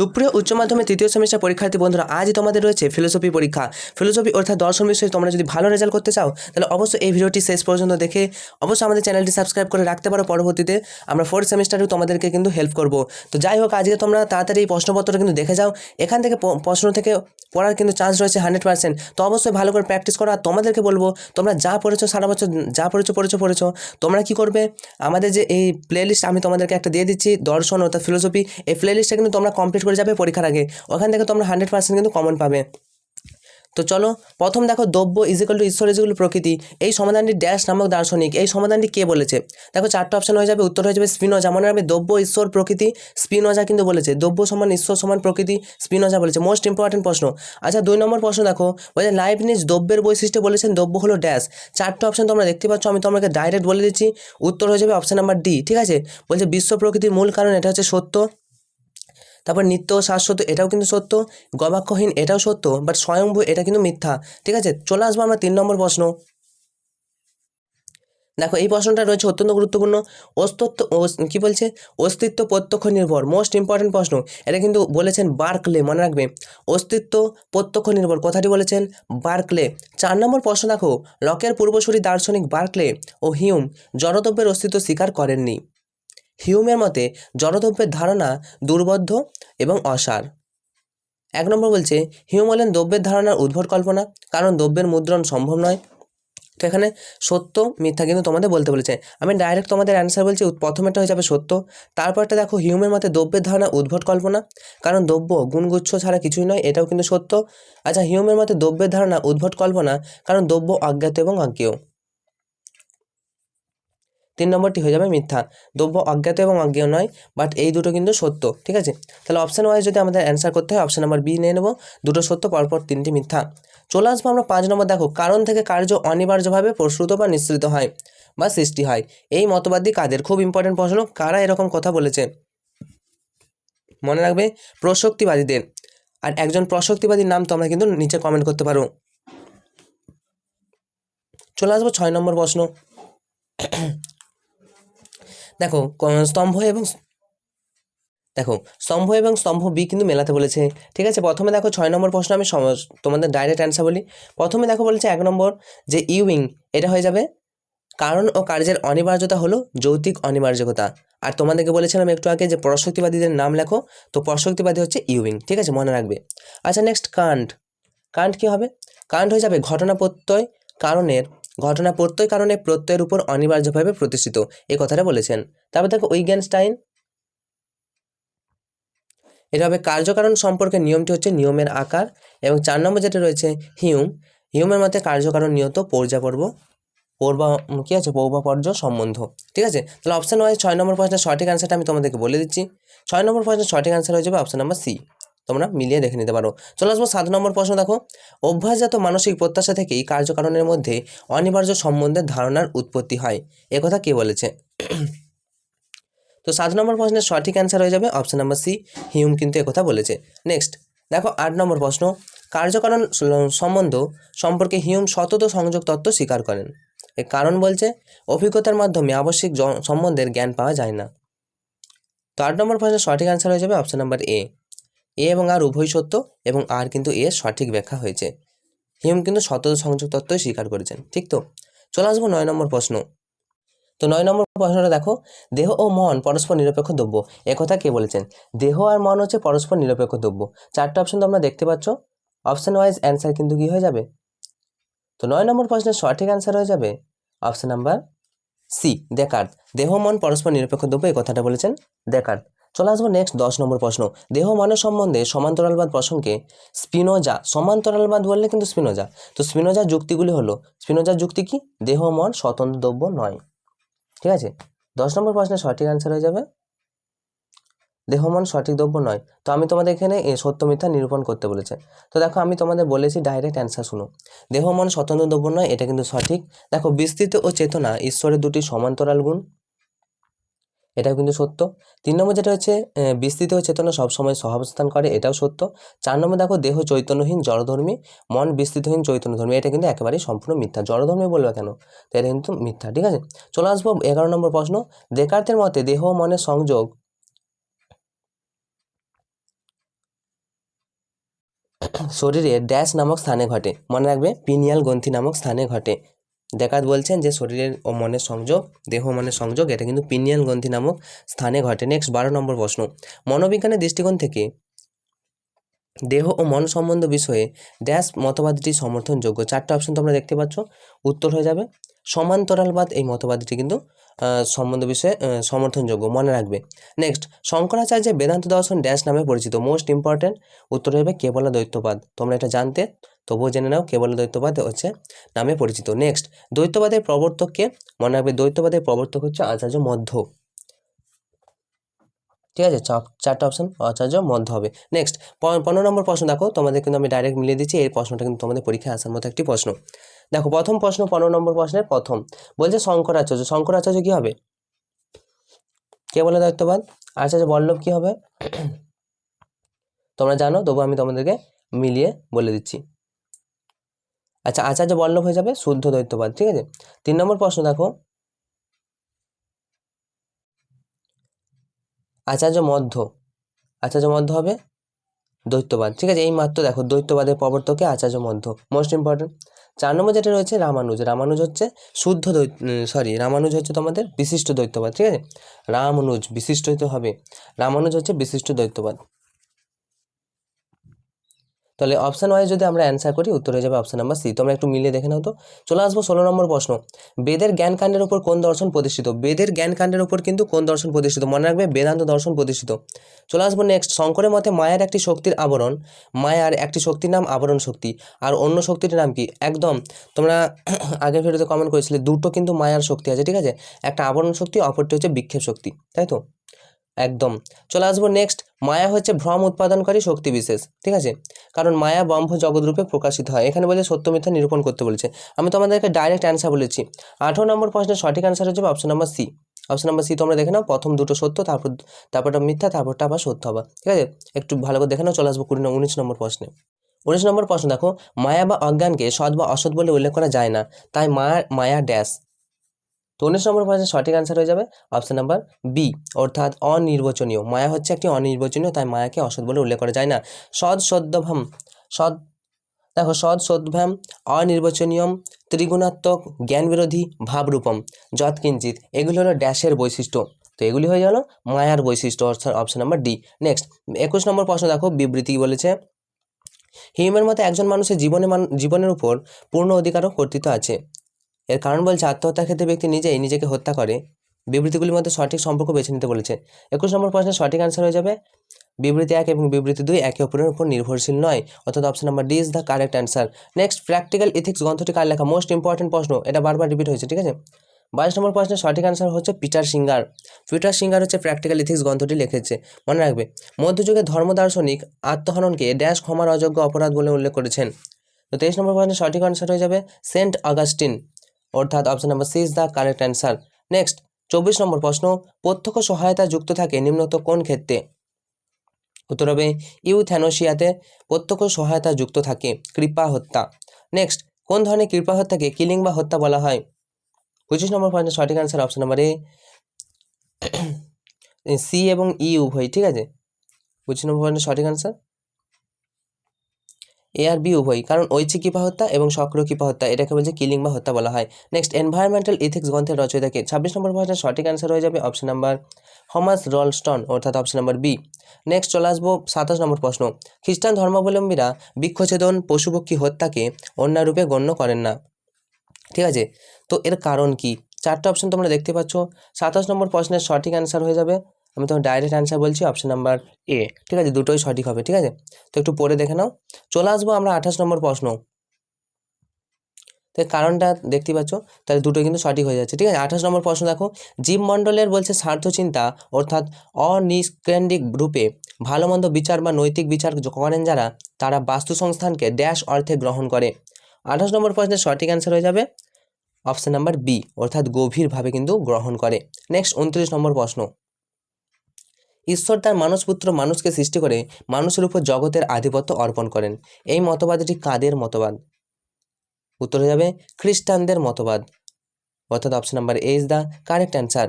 সুপ্রিয় উচ্চ মাধ্যমিক তৃতীয় সেমিস্টার পরীক্ষার্থী বন্ধুরা, আজ তোমাদের রয়েছে ফিলোসফি পরীক্ষা। ফিলোসফি অর্থাৎ দর্শন বিষয়ে তোমরা যদি ভালো রেজাল্ট করতে চাও, তাহলে অবশ্যই এই ভিডিওটি শেষ পর্যন্ত দেখে অবশ্যই আমাদের চ্যানেলটি সাবস্ক্রাইব করে রাখতে পারো পরবর্তীতে। আমরা ফোর্থ সেমিস্টারেও তোমাদেরকে কিন্তু হেল্প করব। তো যাই হোক, আজকে তোমরা তাড়াতাড়ি এই প্রশ্নপত্রটা কিন্তু দেখে যাও। এখান থেকে প্রশ্ন থেকে পড়ার কিন্তু চান্স রয়েছে হান্ড্রেড পার্সেন্ট তো অবশ্যই ভালো করে প্র্যাকটিস করো। আর তোমাদেরকে বলব, তোমরা যা পড়েছো সারা বছর, যা পড়েছো পড়েছো পড়েছো, তোমরা কি করবে? আমাদের যে এই প্লেলিস্ট আমি তোমাদেরকে একটা দিয়ে দিচ্ছি, দর্শন অর্থাৎ ফিলোসফি এই প্লেলিস্টটা কিন্তু তোমরা কমপ্লিট করে যাবে পরীক্ষার আগে। ওখান থেকে তোমরা হান্ড্রেড পার্সেন্ট কিন্তু কমন পাবে। তো চলো, প্রথম দেখো দ্রব্য ইজিক্যাল টু ঈশ্বর ইজিক্যাল প্রকৃতি। এই সমাধানটি ড্যাশ নামক দার্শনিক। এই সমাধানটি কে বলেছে? দেখো চারটে অপশন হয়ে যাবে, উত্তর হয়ে যাবে স্পিনোজা। মনে রাখবে দ্রব্য, ঈশ্বর, প্রকৃতি, স্পিনোজা কিন্তু বলেছে। দ্রব্য সমান, ঈশ্বর সমান, প্রকৃতি, স্পিনোজা বলেছে। মোস্ট ইম্পর্টেন্ট প্রশ্ন। আচ্ছা দুই নম্বর প্রশ্ন দেখো। বলছে লাইবনিজ দ্রব্যের বৈশিষ্ট্য বলেছেন, দ্রব্য হলো ড্যাশ চারটে অপশন তোমরা দেখতে পাচ্ছ, আমি তোমাকে ডাইরেক্ট বলে দিচ্ছি। উত্তর হয়ে যাবে অপশন নাম্বার ডি ঠিক আছে? বলছে বিশ্ব প্রকৃতির মূল কারণ, এটা হচ্ছে সত্য। তারপর নিত্য শাশ্বত, এটাও কিন্তু সত্য। গবাক্ষহীন, এটাও সত্য। বাট স্বয়ংভূ এটা কিন্তু মিথ্যা। ঠিক আছে? চলে আসব আমরা তিন নম্বর প্রশ্ন। দেখো, এই প্রশ্নটা রয়েছে অত্যন্ত গুরুত্বপূর্ণ। অস্তিত্ব কি বলছে? অস্তিত্ব প্রত্যক্ষ নির্ভর। মোস্ট ইম্পর্টেন্ট প্রশ্ন। এটা কিন্তু বলেছেন বার্কলে, মনে রাখবে। অস্তিত্ব প্রত্যক্ষ নির্ভর। কথাটি বলেছেন বার্কলে। চার নম্বর প্রশ্ন দেখো। লকের পূর্বসূরি দার্শনিক বার্কলে ও হিউম জড়দ্রব্যের অস্তিত্ব স্বীকার করেননি। হিউমের মতে জড়দ্রব্যের ধারণা দুর্বদ্ধ এবং অসার। এক নম্বর বলছে, হিউম বলেন দ্রব্যের ধারণার উদ্ভট কল্পনা, কারণ দ্রব্যের মুদ্রণ সম্ভব নয়। তো এখানে সত্য, মিথ্যা কিন্তু তোমাদের বলতে বলেছে। আমি ডাইরেক্ট তোমাদের অ্যান্সার বলছি প্রথমেরটা হয়ে যাবে সত্য। তারপরটা দেখো, হিউমের মতে দ্রব্যের ধারণা উদ্ভট কল্পনা, কারণ দ্রব্য গুণগুচ্ছ ছাড়া কিছুই নয়, এটাও কিন্তু সত্য। আচ্ছা হিউমের মতে দ্রব্যের ধারণা উদ্ভট কল্পনা, কারণ দ্রব্য অজ্ঞাত এবং অজ্ঞেয়। তিন নম্বরটি হয়ে যাবে মিথ্যা। দ্রব্য অজ্ঞাত এবং অজ্ঞেয় নয় বাট এই দুটো কিন্তু সত্য, ঠিক আছে? তাহলে অপশান ওয়াইজ যদি আমাদের অ্যান্সার করতে হয় অপশান নাম্বার বি নিয়ে নেব, দুটো সত্য, পরপর তিনটি মিথ্যা। চলে আসব আমরা পাঁচ নম্বর, দেখো, কারণ থেকে কার্য অনিবার্যভাবে প্রসূত বা নিঃসৃত হয় বা সৃষ্টি হয়। এই মতবাদী কাদের? খুব ইম্পর্টেন্ট প্রশ্ন, কারা এরকম কথা বলেছে? মনে রাখবে, প্রসক্তিবাদীদের। আর একজন প্রসক্তিবাদীর নাম তোমরা কিন্তু নিচে কমেন্ট করতে পারো। চলে আসব ছয় নম্বর প্রশ্ন। দেখো স্তম্ভ এবং দেখো, স্তম্ভ এবং স্তম্ভ বি কিন্তু মেলাতে বলেছে, ঠিক আছে? প্রথমে দেখো ছয় নম্বর প্রশ্ন আমি তোমাদের ডাইরেক্ট অ্যান্সার বলি। প্রথমে দেখো বলেছে এক নম্বর যে ইউইং এটা হয়ে যাবে কারণ ও কার্যের অনিবার্যতা হলো যৌতিক অনিবার্যতা আর তোমাদেরকে বলেছিলাম একটু আগে যে প্রসক্তিবাদীদের নাম লেখো, তো প্রশক্তিবাদী হচ্ছে ইউইং ঠিক আছে? মনে রাখবে। আচ্ছা নেক্সট কান্ট কান্ট কি হবে? কান্ট হয়ে যাবে ঘটনা প্রত্যয় কারণের ঘটনা প্রত্যয় কারণে প্রত্যয়ের উপর অনিবার্যভাবে প্রতিষ্ঠিত এই কথাটা বলেছেন। তারপর দেখো, উইগেনস্টাইন। এটা হবে কার্যকারণ সম্পর্কে নিয়মটি হচ্ছে নিয়মের আকার এবং চার নম্বর যেটা রয়েছে, হিউম। হিউমের মতে কার্যকারণ নিয়ত পর্যাপর্ব পূর্বা কি আছে? পৌবাপর্য সম্বন্ধ। ঠিক আছে? তাহলে অপশন ওয়াইজ ছয় নম্বর প্রশ্নের সঠিক অ্যান্সারটা আমি তোমাদেরকে বলে দিচ্ছি। ছয় নম্বর প্রশ্নের সঠিক অ্যান্সার হয়ে যাবে অপশন নাম্বার সি তোমরা মিলিয়ে দেখে নিতে পারো। চলে আসব সাত নম্বর প্রশ্ন দেখো। অভ্যাসজাত মানসিক প্রত্যাশা থেকেই কার্যকারণের মধ্যে অনিবার্য সম্বন্ধের ধারণার উৎপত্তি হয়। একথা কে বলেছে? তো সাত নম্বর প্রশ্নের সঠিক অ্যান্সার হয়ে যাবে অপশন নাম্বার সি হিউম কিন্তু একথা বলেছে। নেক্সট দেখো আট নম্বর প্রশ্ন। কার্যকারণ সম্বন্ধ সম্পর্কে হিউম সতত সংযোগ তত্ত্ব স্বীকার করেন। এর কারণ বলছে, অভিজ্ঞতার মাধ্যমে আবশ্যিক সম্বন্ধের জ্ঞান পাওয়া যায় না। তো আট নম্বর প্রশ্নের সঠিক অ্যান্সার হয়ে যাবে অপশন নাম্বার এ এ এবং আর উভয় সত্য এবং আর কিন্তু এর সঠিক ব্যাখ্যা হয়েছে। হিউম কিন্তু সতত সংযোগ তত্ত্বই স্বীকার করেছেন, ঠিক তো? চলে আসব নয় নম্বর প্রশ্ন। তো নয় নম্বর প্রশ্নটা দেখো, দেহ ও মন পরস্পর নিরপেক্ষ দ্রব্য একথা কে বলেছেন? দেহ আর মন হচ্ছে পরস্পর নিরপেক্ষ দ্রব্য। চারটে অপশন তোমরা দেখতে পাচ্ছ। অপশন ওয়াইজ অ্যান্সার কিন্তু কি হয়ে যাবে? তো নয় নম্বর প্রশ্নের সঠিক অ্যান্সার হয়ে যাবে অপশন নাম্বার সি দেকার্ত দেহ মন পরস্পর নিরপেক্ষ দ্রব্য এই কথাটা বলেছেন দেকার্ত চলে আসব নেক্সট দশ নম্বর প্রশ্ন। দেহ মনের সম্বন্ধে সমান্তরালবাদ প্রসঙ্গে স্পিনোজা, সমান্তরালবাদ বললে কিন্তু স্পিনোজা। তো স্পিনোজার যুক্তিগুলি হলো স্পিনোজার যুক্তি কি? দেহ মন স্বতন্ত্র দ্রব্য নয়। ঠিক আছে? দশ নম্বর প্রশ্নের সঠিক অ্যান্সার হয়ে যাবে। দেহ মন সঠিক দ্রব্য নয়। তো আমি তোমাদের এখানে সত্য মিথ্যা নিরূপণ করতে বলেছে। তো দেখো, আমি তোমাদের বলেছি ডাইরেক্ট অ্যান্সার শুনো। দেহ মন স্বতন্ত্র দ্রব্য নয়, এটা কিন্তু সঠিক। দেখো, বিস্তৃত ও চেতনা ঈশ্বরের দুটি সমান্তরাল গুণ। এটাও কিন্তু সত্য। তিন নম্বর যেটা হচ্ছে বিস্তৃত চেতনা সবসময় সহাবস্থান করে, এটাও সত্য। চার নম্বর দেখো, দেহ চৈতন্যহীন, জড়ধর্মী, মন বিস্তৃতহীন, চৈতন্যধর্মী, এটা কিন্তু একেবারেই সম্পূর্ণ মিথ্যা। জড়ধর্মী বলবে কেন? তো এটা কিন্তু মিথ্যা, ঠিক আছে? চলে আসব এগারো নম্বর প্রশ্ন। দেকার্তের মতে দেহ মনের সংযোগ শরীরে ড্যাশ নামক স্থানে ঘটে। মনে রাখবে, পিনিয়াল গ্রন্থি নামক স্থানে ঘটে। দেখাত বলছেন যে শরীরের ও মনের সংযোগ, দেহ মনের সংযোগ, এটা কিন্তু পিনিয়াল গ্রন্থি নামক স্থানে ঘটে। নেক্সট বারো নম্বর প্রশ্ন। মনোবিজ্ঞানের দৃষ্টিকোণ থেকে দেহ ও মন সম্বন্ধ বিষয়ে ড্যাশ মতবাদটি সমর্থনযোগ্য। চারটা অপশন তোমরা দেখতে পাচ্ছ। উত্তর হয়ে যাবে। সমান্তরালবাদ এই মতবাদটি কিন্তু সম্বন্ধ বিষয়ে সমর্থনযোগ্য মনে রাখবে। নেক্সট শঙ্করাচার্যের বেদান্ত দর্শন ড্যাশ নামে পরিচিত। মোস্ট ইম্পর্ট্যান্ট উত্তর হবে কেবল দ্বৈতবাদ তোমরা এটা জানতে, তবুও জেনে নাও, কেবল দ্বৈতবাদ হচ্ছে নামে পরিচিত। নেক্সট দ্বৈতবাদের প্রবর্তককে মনে রাখবে দ্বৈতবাদের প্রবর্তক হচ্ছে আচার্য মধ্য। ঠিক আছে? চারটা অপশন আচার্য মধ্য হবে। নেক্সট পনেরো নম্বর প্রশ্ন দেখো। তোমাদের কিন্তু আমি ডাইরেক্ট মিলিয়ে দিচ্ছি। এই প্রশ্নটা কিন্তু তোমাদের পরীক্ষায় আসার মতো একটি প্রশ্ন। দেখো, প্রথম প্রশ্ন, পনেরো নম্বর প্রশ্নের প্রথম। বলছে শঙ্করাচার্য শঙ্করাচার্য কি হবে? কে বলে দায়িত্ববাদ আচার্য বল্লভ কি হবে? তোমরা জানো তবু আমি তোমাদেরকে মিলিয়ে বলে দিচ্ছি। আচ্ছা আচার্য বল্লভ হয়ে যাবে, শুদ্ধ দ্বৈতবাদ ঠিক আছে? তিন নম্বর প্রশ্ন দেখো। আচার্য মধ্য। আচার্য মধ্য হবে দ্বৈতবাদ ঠিক আছে? এই মাত্র দেখো দ্বৈতবাদের প্রবর্তকে আচার্য মধ্য মোস্ট ইম্পর্টেন্ট চার নম্বর যেটা রয়েছে রামানুজ। রামানুজ হচ্ছে শুদ্ধ দ্বৈত সরি রামানুজ হচ্ছে তোমাদের বিশিষ্ট দ্বৈতবাদ ঠিক আছে? রামানুজ বিশিষ্ট হবে। রামানুজ হচ্ছে বিশিষ্ট দ্বৈতবাদ তাহলে অপশান ওয়াইজ যদি আমরা অ্যান্সার করি, উত্তর হয়ে যাবে অপশান নাম্বার সি তোমরা একটু মিলিয়ে দেখে নাও তো। চলে আসব ষোলো নম্বর প্রশ্ন। বেদের জ্ঞানকাণ্ডের উপর কোন দর্শন প্রতিষ্ঠিত? বেদের জ্ঞানকাণ্ডের উপর কিন্তু কোন দর্শন প্রতিষ্ঠিত? মনে রাখবে বেদান্ত দর্শন প্রতিষ্ঠিত। চলে আসব নেক্সট শঙ্করের মতে মায়ার একটি শক্তির আবরণ, মায়ার একটি শক্তির নাম আবরণ শক্তি। আর অন্য শক্তির নাম কি? একদম, তোমরা আগের ভিডিওতে কমেন্ট করেছিলে, দুটো কিন্তু মায়ার শক্তি আছে, ঠিক আছে? একটা আবরণ শক্তি, অপরটি হচ্ছে বিক্ষেপ শক্তি, তাই তো? একদম। চলে আসব নেক্সট মায়া হচ্ছে ভ্রম উৎপাদনকারী শক্তি বিশেষ, ঠিক আছে? কারণ মায়া ব্রহ্ম জগৎরূপে প্রকাশিত হয়। এখানে বলে সত্য মিথ্যা নিরূপণ করতে বলেছে। আমি তোমাদেরকে ডাইরেক্ট অ্যান্সার বলেছি। আঠারো নম্বর প্রশ্নের সঠিক অ্যান্সার হচ্ছে option number C option number C তোমরা দেখে নাও। প্রথম দুটো সত্য, তারপর তারপরটা মিথ্যা, তারপরটা আবার সত্য হবে ঠিক আছে? একটু ভালো করে দেখে নাও। চলে আসব কুড়ি উনিশ নম্বর প্রশ্নে। উনিশ নম্বর প্রশ্ন দেখো, মায়া বা অজ্ঞানকে সৎ বা অসৎ বলে উল্লেখ করা যায় না। তাই মায়া মায়া ড্যাশ তো উনিশ নম্বর প্রশ্নের সঠিক অ্যান্সার হয়ে যাবে। অপশন নাম্বার বি অর্থাৎ অনির্বাচনীয়। মায়া হচ্ছে একটি অনির্বাচনীয়, তাই মায়াকে অসৎ বলে উল্লেখ করা যায় না। সৎ সদ্যভাম সৎ, দেখো, সৎ সদ্ভাম অনির্বাচনীয়ম, ত্রিগুণাত্মক জ্ঞান বিরোধী ভাবরূপম যৎকিঞ্চিত এগুলি হলো ড্যাশের বৈশিষ্ট্য। তো এগুলি হয়ে গেল মায়ার বৈশিষ্ট্য, অর্থাৎ অপশন নাম্বার ডি নেক্সট একুশ নম্বর প্রশ্ন দেখো, বিবৃতি বলেছে হিউমের মতে একজন মানুষের জীবনে জীবনের উপর পূর্ণ অধিকার ও কর্তৃত্ব আছে। এর কারণ বলছে আত্মহত্যার ক্ষেত্রে ব্যক্তি নিজেই নিজেকে হত্যা করে। বিবৃতিগুলির মধ্যে সঠিক সম্পর্ক বেছে নিতে বলেছে। একুশ নম্বর প্রশ্নের সঠিক অ্যান্সার হয়ে যাবে। বিবৃতি এক এবং বিবৃতি দুই একে অপরের উপর নির্ভরশীল নয়, অর্থাৎ option number D is the correct answer next practical ethics গ্রন্থটি কার লেখা? মোস্ট ইম্পর্টেন্ট প্রশ্ন। এটা বারবার রিপিট হয়েছে, ঠিক আছে? বাইশ নম্বর প্রশ্নের সঠিক অ্যান্সার হচ্ছে পিটার সিঙ্গার। পিটার সিঙ্গার হচ্ছে প্র্যাকটিক্যাল ইথিক্স গ্রন্থটি লিখেছে। মনে রাখবে, মধ্যযুগে ধর্ম দার্শনিক আত্মহননকে ড্যাশ ক্ষমার অযোগ্য, অপরাধ বলে উল্লেখ করেছেন। তো তেইশ নম্বর প্রশ্নের সঠিক অ্যান্সার হয়ে যাবে সেন্ট অগাস্টিন। অর্থাৎ option number C is the correct answer next চব্বিশ নম্বর প্রশ্ন, প্রত্যক্ষ সহায়তা যুক্ত থাকে নিম্নত কোন ক্ষেত্রে? উত্তর হবে ইউথ্যানোসিয়াতে প্রত্যক্ষ সহায়তা যুক্ত থাকে, কৃপা হত্যা। নেক্সট কোন ধরনের কৃপা হত্যাকে কিলিং বা হত্যা বলা হয়? পঁচিশ নম্বর পয়েন্টের সঠিক answer option number A C এবং ই উভয় ঠিক আছে? পঁচিশ নম্বর পয়েন্টের সঠিক অ্যান্সার এ আর বি উভয় কারণ ঐচ্ছিক কৃপা হত্যা এবং সক্রিয় কৃপা হত্যা, এটাকে বলছে কিলিং বা হত্যা বলা হয়। নেক্সট এনভায়রনমেন্টাল ইথিক্স গ্রন্থের রচয়িতাকে। ছাব্বিশ নম্বর প্রশ্নের সঠিক অ্যান্সার হয়ে যাবে অপশন নাম্বার থমাস রলস্টন অর্থাৎ অপশন নাম্বার বি নেক্সট চলে আসব সাতাশ নম্বর প্রশ্ন। খ্রিস্টান ধর্মাবলম্বীরা বৃক্ষছেদন, পশুপক্ষী হত্যাকে অন্যারূপে গণ্য করেন না। ঠিক আছে? তো এর কারণ কি? চারটে অপশন তোমরা দেখতে পাচ্ছ। সাতাশ নম্বর প্রশ্নের সঠিক অ্যান্সার হয়ে যাবে। আমি তোমার ডাইরেক্ট অ্যান্সার বলছি অপশন নাম্বার এ ঠিক আছে? দুটোই সঠিক হবে, ঠিক আছে? তো একটু পড়ে দেখে নাও। চলে আসব আমরা আঠাশ নম্বর প্রশ্ন। তো কারণটা দেখতে পাচ্ছ? তাহলে দুটোই কিন্তু সঠিক হয়ে যাচ্ছে, ঠিক আছে? আঠাশ নম্বর প্রশ্ন দেখো। জীবমণ্ডলের বলছে স্বার্থ চিন্তা, অর্থাৎ অনিষ্কেন্দ্রিক রূপে ভালো মন্দ বিচার বা নৈতিক বিচার করেন যারা, তারা বাস্তু সংস্থানকে ড্যাশ অর্থে গ্রহণ করে। আঠাশ নম্বর প্রশ্নের সঠিক অ্যান্সার হয়ে যাবে অপশন নাম্বার বি অর্থাৎ গভীরভাবে কিন্তু গ্রহণ করে। নেক্সট উনত্রিশ নম্বর প্রশ্ন। ঈশ্বর তার মানসপুত্র মানুষকে সৃষ্টি করে মানুষের উপর জগতের আধিপত্য অর্পণ করেন। এই মতবাদটি কাদের মতবাদ? উত্তর হয়ে যাবে, খ্রিস্টানদের মতবাদ। অর্থাৎ option number A is the correct answer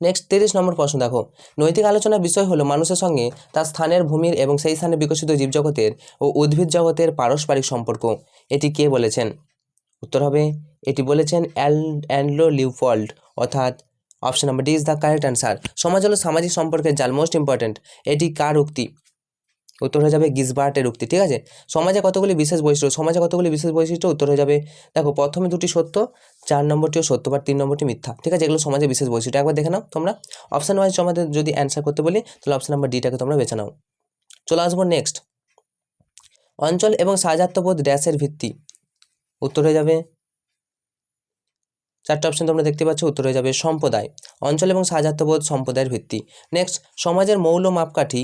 next তিরিশ নম্বর প্রশ্ন দেখো। নৈতিক আলোচনার বিষয় হলো মানুষের সঙ্গে তার স্থানের ভূমির এবং সেই স্থানে বিকশিত জীবজগতের ও উদ্ভিদ জগতের পারস্পরিক সম্পর্ক। এটি কে বলেছেন? উত্তর হবে, এটি বলেছেন অ্যাল অ্যান্ডলো লিউফল্ড, অর্থাৎ option number D is the correct answer সমাজ হলো সামাজিক সম্পর্কের জাল মোস্ট ইম্পর্ট্যান্ট এটি কার উক্তি? উত্তর হয়ে যাবে গিসবার্টের উক্তি, ঠিক আছে? সমাজে কতগুলি বিশেষ বৈশিষ্ট্য, সমাজে কতগুলি বিশেষ বৈশিষ্ট্য? উত্তর হয়ে যাবে, দেখো, প্রথমে দুটি সত্য, চার নম্বরটিও সত্য, বা তিন নম্বরটি মিথ্যা, ঠিক আছে? এগুলো সমাজে বিশেষ বৈশিষ্ট্য। একবার দেখে নাও তোমরা। অপশান ওয়াইজ তোমাদের যদি অ্যান্সার করতে বলি, তাহলে অপশান নাম্বার ডিটাকে তোমরা বেছে নাও। চলে আসব নেক্সট অঞ্চল এবং সাজাত্যবোধ ড্যাশের ভিত্তি। উত্তর হয়ে যাবে চারটে অপশন তোমরা দেখতে পাচ্ছ, উত্তর হয়ে যাবে সম্প্রদায়। অঞ্চল এবং সাজাত্যবোধ সম্প্রদায়ের ভিত্তি। নেক্সট সমাজের মৌল মাপকাঠি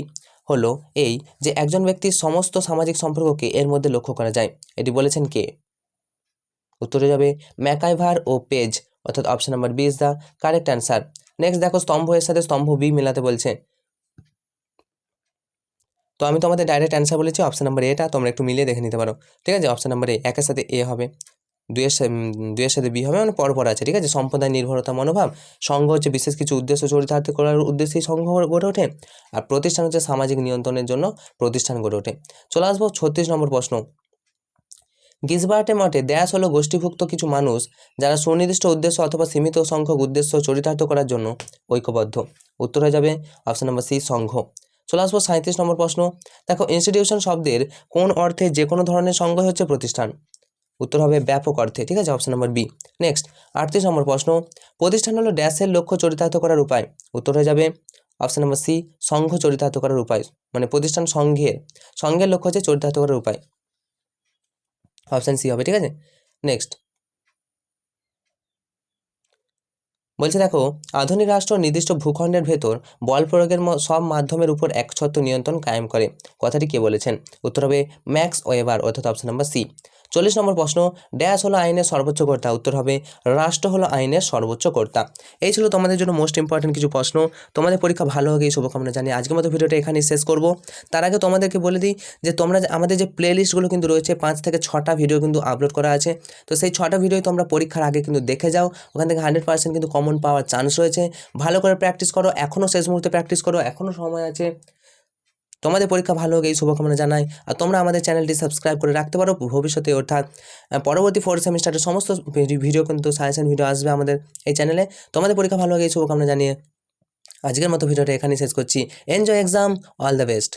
হলো এই যে একজন ব্যক্তির সমস্ত সামাজিক সম্পর্ককে এর মধ্যে লক্ষ্য করা যায়। এটি বলেছেন কে? উত্তর যাবে ম্যাকাইভার ও পেজ, অর্থাৎ option number B is the correct answer next দেখো স্তম্ভ এর সাথে স্তম্ভ বি মেলাতে বলছে। তো আমি তোমাদের ডাইরেক্ট অ্যান্সার বলেছি অপশন নাম্বার এটা তোমরা একটু মিলিয়ে দেখে নিতে পারো। ঠিক আছে? অপশন নাম্বার এ একের সাথে এ হবে। দুইয়ের সাথে দুইয়ের সাথে বি হবে মানে পরপর আছে, ঠিক আছে? সম্প্রদায় নির্ভরতা, মনোভাব সংঘ হচ্ছে বিশেষ কিছু উদ্দেশ্য চরিতার্থ করার উদ্দেশ্যেই সংঘ গড়ে ওঠে। আর প্রতিষ্ঠান হচ্ছে সামাজিক নিয়ন্ত্রণের জন্য প্রতিষ্ঠান গড়ে ওঠে। চলে আসব ছত্রিশ নম্বর প্রশ্ন। গিসবার্টের মতে দেশ হলো গোষ্ঠীভুক্ত কিছু মানুষ যারা সুনির্দিষ্ট উদ্দেশ্য অথবা সীমিত সংখ্যক উদ্দেশ্য চরিতার্থ করার জন্য ঐক্যবদ্ধ। উত্তর হয়ে যাবে অপশন নম্বর সি সংঘ চলে আসব সাঁত্রিশ নম্বর প্রশ্ন। দেখো ইনস্টিটিউশন শব্দের কোন অর্থে যে কোনো ধরনের সংঘ হচ্ছে প্রতিষ্ঠান। উত্তর হবে ব্যাপক অর্থে, ঠিক আছে? অপশন নাম্বার বি নেক্সট আটত্রিশ নম্বর প্রশ্ন। প্রতিষ্ঠান হলো ড্যাশের লক্ষ্য চরিতার্থ করার উপায়। উত্তর হয়ে যাবে অপশন নাম্বার সি সংঘ চরিতার্থ করার উপায়। মানে প্রতিষ্ঠান সংঘের সংঘের লক্ষ্য হচ্ছে চরিতার্থ করার উপায়। অপশন সি হবে, ঠিক আছে? নেক্সট বলছে দেখো, আধুনিক রাষ্ট্র নির্দিষ্ট ভূখণ্ডের ভেতর বল প্রয়োগের সব মাধ্যমের উপর একছত্র নিয়ন্ত্রণ কায়েম করে। কথাটি কে বলেছেন? উত্তর হবে ম্যাক্স ওয়েবার অর্থাৎ অপশন নাম্বার সি চল্লিশ নম্বর প্রশ্ন, ড্যাশ হলো আইনের সর্বোচ্চ কর্তা। উত্তর হবে, রাষ্ট্র হলো আইনের সর্বোচ্চ কর্তা। এই ছিল তোমাদের জন্য মোস্ট ইম্পর্টেন্ট কিছু প্রশ্ন। তোমাদের পরীক্ষা ভালো হোক, এই শুভকামনা জানি আজকের মতো ভিডিওটা এখানেই শেষ করব। তার আগে তোমাদেরকে বলে দিই যে, তোমরা আমাদের যে প্লে লিস্টগুলো কিন্তু রয়েছে, পাঁচ থেকে ছটা ভিডিও কিন্তু আপলোড করা আছে। তো সেই ছটা ভিডিও তোমরা পরীক্ষার আগে কিন্তু দেখে যাও। ওখান থেকে হান্ড্রেড পার্সেন্ট কিন্তু কমন পাওয়ার চান্স রয়েছে। ভালো করে প্র্যাকটিস করো এখনও শেষ মুহূর্তে প্র্যাকটিস করো এখনও সময় আছে। তোমাদের পরীক্ষা ভালো হোক, এই শুভকামনা জানাই। আর তোমরা আমাদের চ্যানেলটি সাবস্ক্রাইব করে রাখতে পারো ভবিষ্যতে, অর্থাৎ পরবর্তী ফোর্থ সেমিস্টারের সমস্ত ভিডিও কিন্তু সাজেশন ভিডিও আসবে আমাদের এই চ্যানেলে তোমাদের পরীক্ষা ভালো হোক, এই শুভকামনা জানিয়ে আজকের মতো ভিডিওটা এখানেই শেষ করছি। Enjoy exam all the best